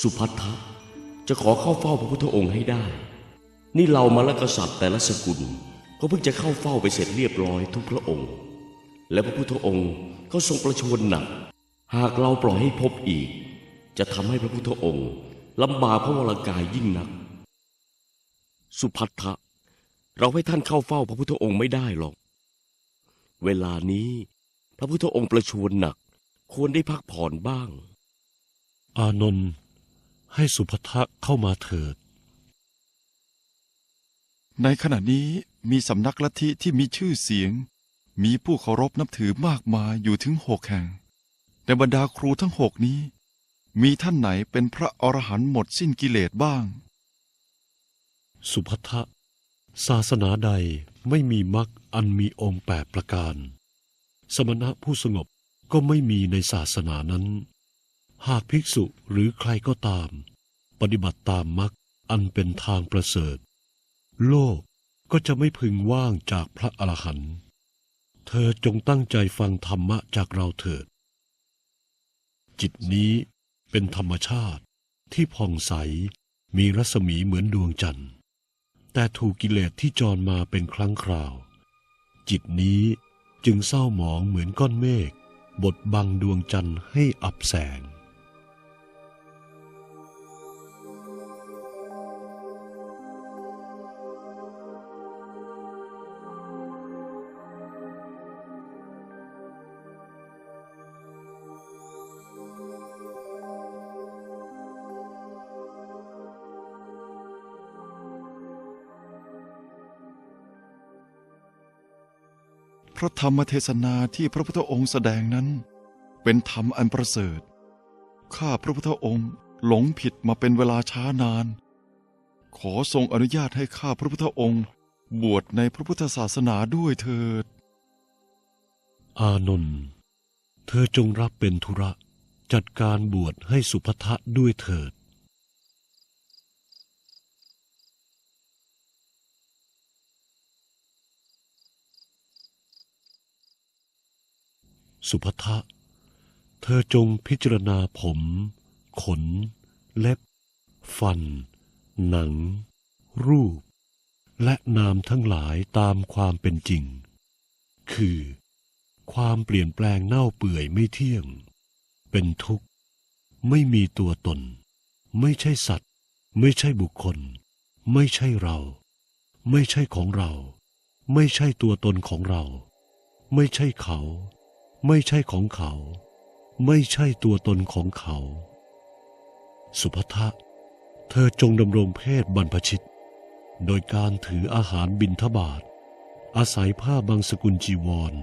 สุพัทธะจะขอเข้าเฝ้าพระพุทธองค์ให้ได้ นี่เรามาละกษัตริย์แต่ละสกุลก็เพิ่งจะเข้าเฝ้าไปเสร็จเรียบร้อยทุกพระองค์ และพระพุทธองค์ก็ทรงประชวรหนัก หากเราปล่อยให้พบอีก จะทำให้พระพุทธองค์ลำบากพระวรากายยิ่งนัก สุพัทธะเราให้ท่านเข้าเฝ้าพระพุทธองค์ไม่ได้หรอก เวลานี้พระพุทธองค์ประชวรหนัก ควรได้พักผ่อนบ้าง อานนท์ ให้สุภัทะเข้ามาเถิด ในขณะนี้มีสำนักลัทธิที่มีชื่อเสียง มีผู้เคารพนับถือมากมายอยู่ถึงหกแห่ง ในบรรดาครูทั้งหกนี้ มีท่านไหนเป็นพระอรหันต์หมดสิ้นกิเลสบ้าง สุภัทะศาสนาใดไม่มีมรรคอันมีองค์แปดประการ สมณะผู้สงบก็ไม่มีในศาสนานั้น หากภิกษุหรือใครก็ตาม ปฏิบัติตามมรรคอันเป็นทางประเสริฐ โลกก็จะไม่พึงว่างจากพระอรหันต์เธอจงตั้งใจฟังธรรมะจากเราเถิด จิตนี้เป็นธรรมชาติที่ผ่องใสมีรัศมีเหมือนดวงจันทร์ แต่ถูกกิเลสที่จรมาเป็นครั้งคราว จิตนี้จึงเศร้าหมองเหมือนก้อนเมฆบดบังดวงจันทร์ให้อับแสง ระธรรมเทศนาที่พระพุทธองค์แสดงนั้น เป็นธรรมอันประเสริฐ ข้าพระพุทธองค์หลงผิดมาเป็นเวลาช้านาน ขอทรงอนุญาตให้ข้าพระพุทธองค์บวชในพระพุทธศาสนาด้วยเถิด อานนท์เธอจงรับเป็นธุระ จัดการบวชให้สุภัทะด้วยเถิด สุภัทะเธอจงพิจารณาผม ขน เล็บ ฟัน หนัง รูป และนามทั้งหลายตามความเป็นจริง คือ ความเปลี่ยนแปลงเน่าเปื่อยไม่เที่ยง เป็นทุกข์ ไม่มีตัวตน ไม่ใช่สัตว์ ไม่ใช่บุคคล ไม่ใช่เรา ไม่ใช่ของเรา ไม่ใช่ตัวตนของเรา ไม่ใช่เขา ไม่ใช่ของเขา ไม่ใช่ตัวตนของเขา สุภทะเธอจงดำรงเพศบรรพชิต โดยการถืออาหารบิณฑบาตอาศัยผ้าบางสกุลจีวร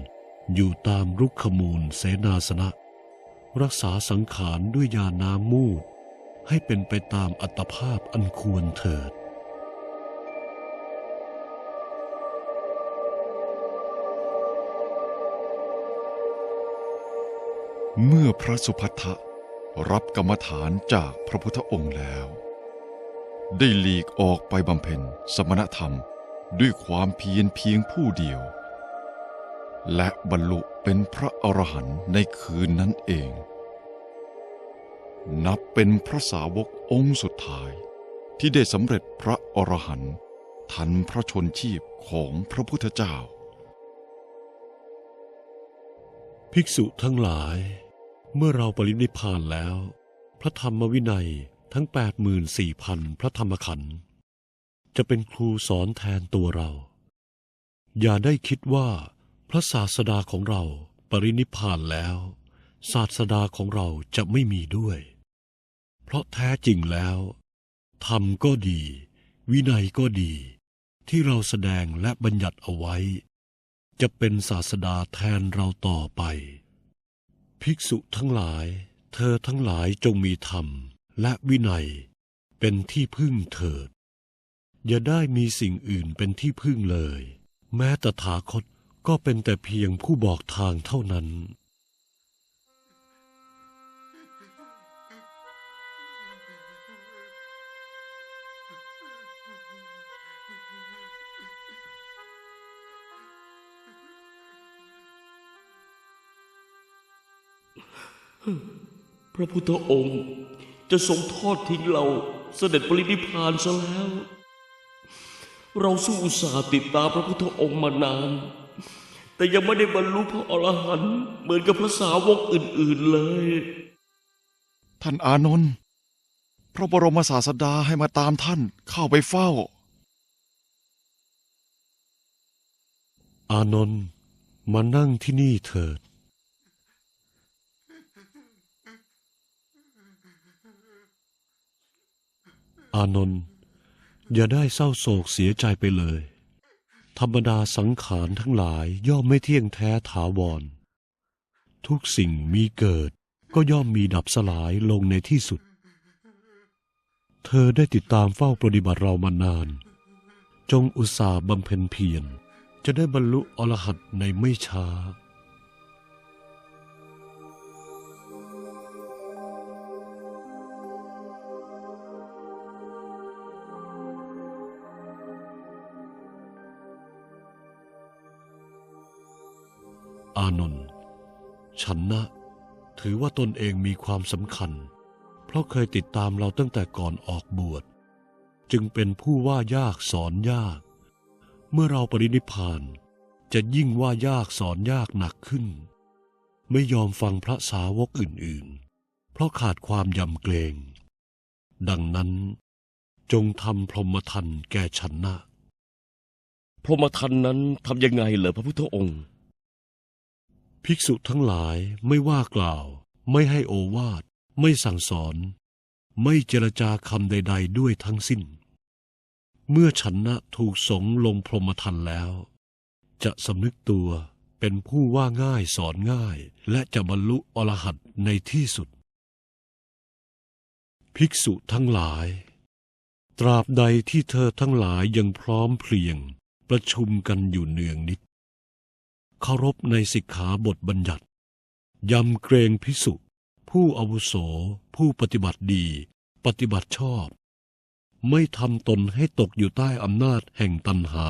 อยู่ตามรุกขมูลเสนาสนะ รักษาสังขารด้วยยาน้ำมูด ให้เป็นไปตามอัตภาพอันควรเถิด เมื่อพระสุภัททะรับกรรมฐานจากพระพุทธองค์แล้ว ได้หลีกออกไปบำเพ็ญสมณธรรมด้วยความเพียรเพียงผู้เดียว และบรรลุเป็นพระอรหันต์ในคืนนั้นเอง นับเป็นพระสาวกองค์สุดท้ายที่ได้สำเร็จพระอรหันต์ทันพระชนชีพของพระพุทธเจ้า ภิกษุทั้งหลาย เมื่อเราปรินิพานแล้ว พระธรรมวินัยทั้ง 84,000 พระธรรมขันธ์จะเป็นครูสอนแทนตัวเรา อย่าได้คิดว่า พระศาสดาของเราปรินิพพานแล้ว ศาสดาของเราจะไม่มีด้วย เพราะแท้จริงแล้วธรรมก็ดี วินัยก็ดี ที่เราแสดงและบัญญัติเอาไว้ จะเป็นศาสดาแทนเราต่อไป ภิกษุทั้งหลาย เธอทั้งหลายจงมีธรรมและวินัย เป็นที่พึ่งเถิด อย่าได้มีสิ่งอื่นเป็นที่พึ่งเลย แม้ตถาคตก็เป็นแต่เพียงผู้บอกทางเท่านั้น พระพุทธองค์จะทรงทอดทิ้งเราเสด็จปรินิพพานซะแล้ว เราสู้อุตสาห์ติดตามพระพุทธองค์มานาน แต่ยังไม่ได้บรรลุพระอรหันต์เหมือนกับพระสาวกอื่น ๆเลย ท่านอานนท์พระบรมศาสดาให้มาตามท่านเข้าไปเฝ้า อานนท์มานั่งที่นี่เถิด อานนท์อย่าได้เศร้าโศกเสียใจไปเลย ธรรมดาสังขารทั้งหลายย่อมไม่เที่ยงแท้ถาวร ทุกสิ่งมีเกิดก็ย่อมมีดับสลายลงในที่สุด เธอได้ติดตามเฝ้าปฏิบัติเรามานาน จงอุตส่าห์บำเพ็ญเพียรจะได้บรรลุอรหัตในไม่ช้าานนท์ฉันนะถือว่าตนเองมีความสำคัญ เพราะเคยติดตามเราตั้งแต่ก่อนออกบวช จึงเป็นผู้ว่ายากสอนยาก เมื่อเราปรินิพานจะยิ่งว่ายากสอนยากหนักขึ้น ไม่ยอมฟังพระสาวกอื่นๆ เพราะขาดความยำเกรง ดังนั้นจงทำพรหมทันแก่ฉันนะ พรหมทันนั้นทำยังไงเหรอพระพุทธองค์ ภิกษุทั้งหลายไม่ว่ากล่าว ไม่ให้โอวาท ไม่สั่งสอน ไม่เจรจาคำใด ๆ ด้วยทั้งสิ้น เมื่อฉันนะถูกสงลงพรหมทันแล้ว จะสำนึกตัวเป็นผู้ว่าง่ายสอนง่าย และจะบรรลุอรหัตในที่สุด ภิกษุทั้งหลาย ตราบใดที่เธอทั้งหลายยังพร้อมเพรียงประชุมกันอยู่เนืองนิด เคารพในสิกขาบทบัญญัติ ยำเกรงพิสุผู้อาวุโส ผู้ปฏิบัติดี ปฏิบัติชอบ ไม่ทำตนให้ตกอยู่ใต้อำนาจแห่งตัณหา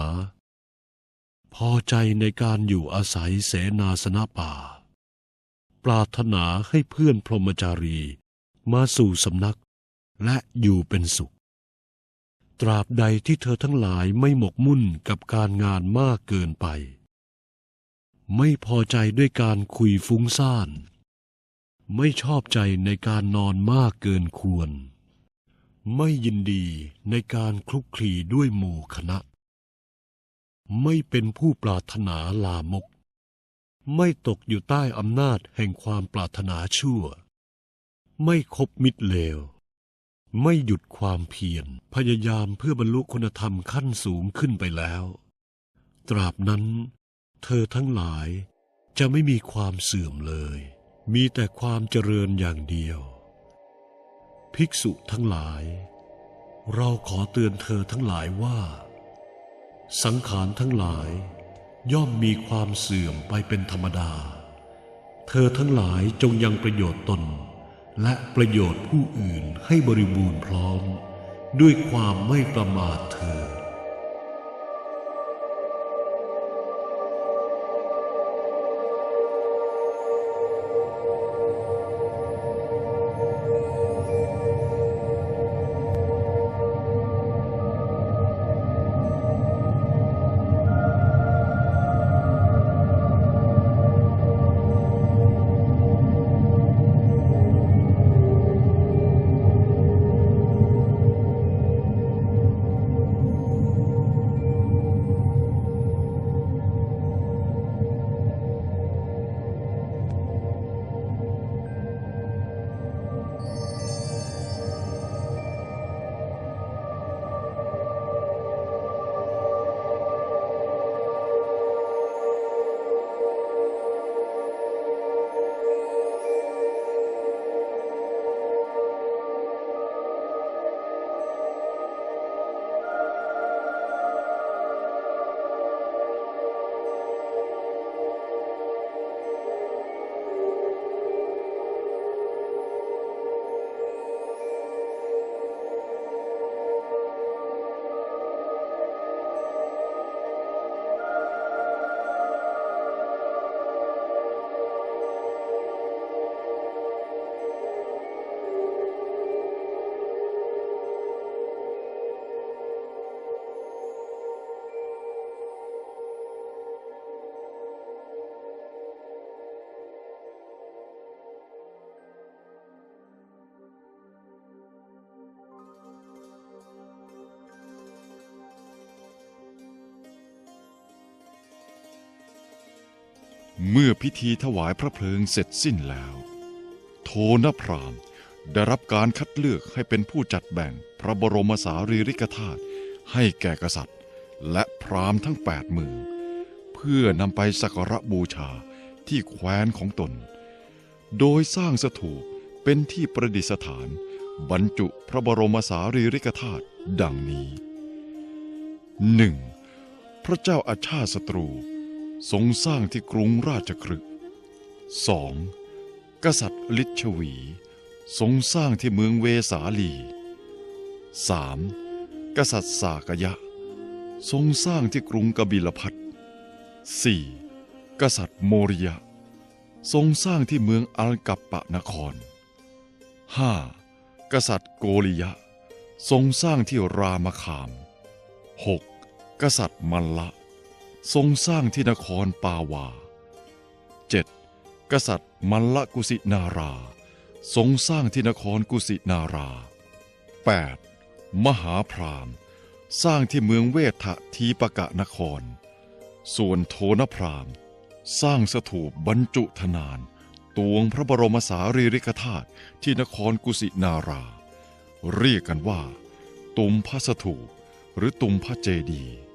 พอใจในการอยู่อาศัยเสนาสนะป่า ปรารถนาให้เพื่อนพรหมจารีมาสู่สำนักและอยู่เป็นสุข ตราบใดที่เธอทั้งหลายไม่หมกมุ่นกับการงานมากเกินไป ไม่พอใจด้วยการคุยฟุ้งซ่าน ไม่ชอบใจในการนอนมากเกินควร ไม่ยินดีในการคลุกคลีด้วยหมู่คณะ ไม่เป็นผู้ปรารถนาลามก ไม่ตกอยู่ใต้อำนาจแห่งความปรารถนาชั่ว ไม่คบมิตรเลว ไม่หยุดความเพียรพยายามเพื่อบรรลุคุณธรรมขั้นสูงขึ้นไปแล้ว ตราบนั้น เธอทั้งหลายจะไม่มีความเสื่อมเลย มีแต่ความเจริญอย่างเดียว ภิกษุทั้งหลาย เราขอเตือนเธอทั้งหลายว่า สังขารทั้งหลาย ย่อมมีความเสื่อมไปเป็นธรรมดา เธอทั้งหลายจงยังประโยชน์ตน และประโยชน์ผู้อื่นให้บริบูรณ์พร้อม ด้วยความไม่ประมาทเธอ เมื่อพิธีถวายพระเพลิงเสร็จสิ้นแล้ว โทนพรามได้รับการคัดเลือกให้เป็นผู้จัดแบ่งพระบรมสารีริกธาตุให้แก่กษัตริย์ และพราหมณ์ทั้งแปดหมื่นเพื่อนำไปสักการะบูชาที่แคว้นของตน โดยสร้างสถูปเป็นที่ประดิษฐาน บรรจุพระบรมสารีริกธาตุดังนี้ 1. พระเจ้าอาชาติศัตรู ทรงสร้างที่กรุงราชครึก 2. กษัตริย์ลิชวี ทรงสร้างที่เมืองเวสาลี 3. กษัตริย์สากยะ ทรงสร้างที่กรุงกบิลพัท 4. กษัตริย์โมริยะ ทรงสร้างที่เมืองอัลกัปปะนคร 5. กษัตริย์โกริยะ ทรงสร้างที่รามคาม 6. กษัตริย์มัลละ ทรงสร้างที่นครปาวา 7. กษัตริย์มัลลกุสินารา ทรงสร้างที่นครกุสินารา 8. มหาพรามสร้างที่เมืองเวทะทีปกะนคร ส่วนโทนพรามสร้างสถูปบรรจุธนานตวงพระบรมสารีริกธาตุที่นครกุสินารา เรียกกันว่า ตุมพระสถูปหรือตุมพระเจดีย์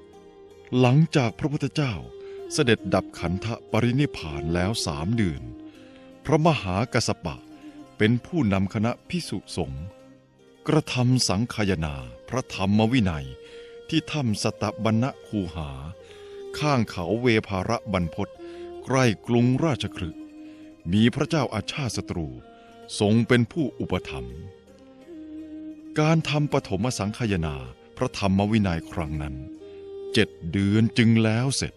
หลังจากพระพุทธเจ้าเสด็จดับขันธปรินิพานแล้วสามเดือน พระมหากัสสปะเป็นผู้นำคณะพิสุสงฆ์กระทำสังคายนาพระธรรมวินัยที่ถ้ำสตบันณคูหา ข้างเขาเวภาระบรรพตใกล้กรุงราชครึก มีพระเจ้าอาชาติศัตรูทรงเป็นผู้อุปถัมภ์การทำปฐมสังคายนาพระธรรมวินัยครั้งนั้น เจ็ดเดือนจึงแล้วเสร็จ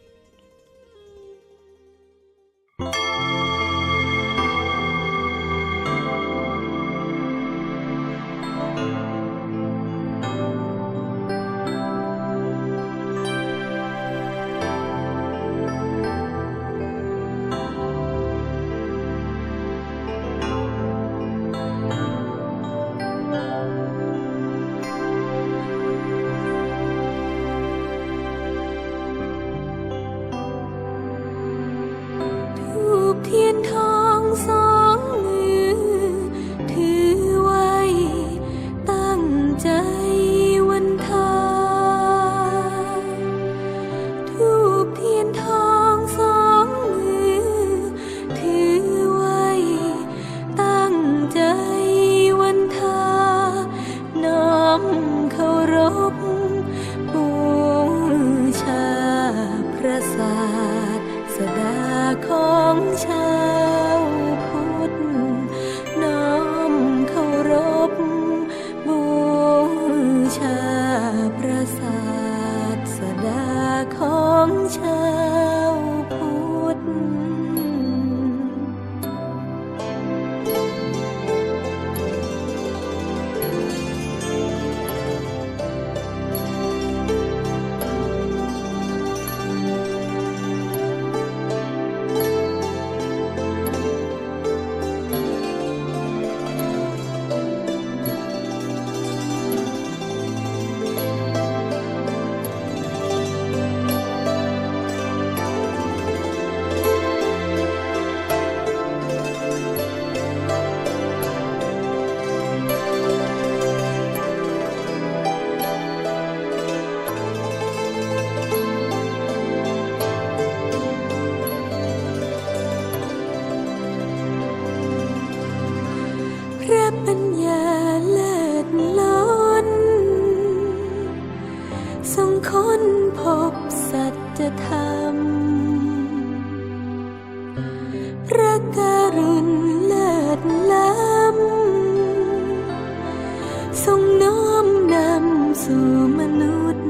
ศาสดาของชา พระกรุณเลิศล้ำทรงน้อมนำสู่มนุษย์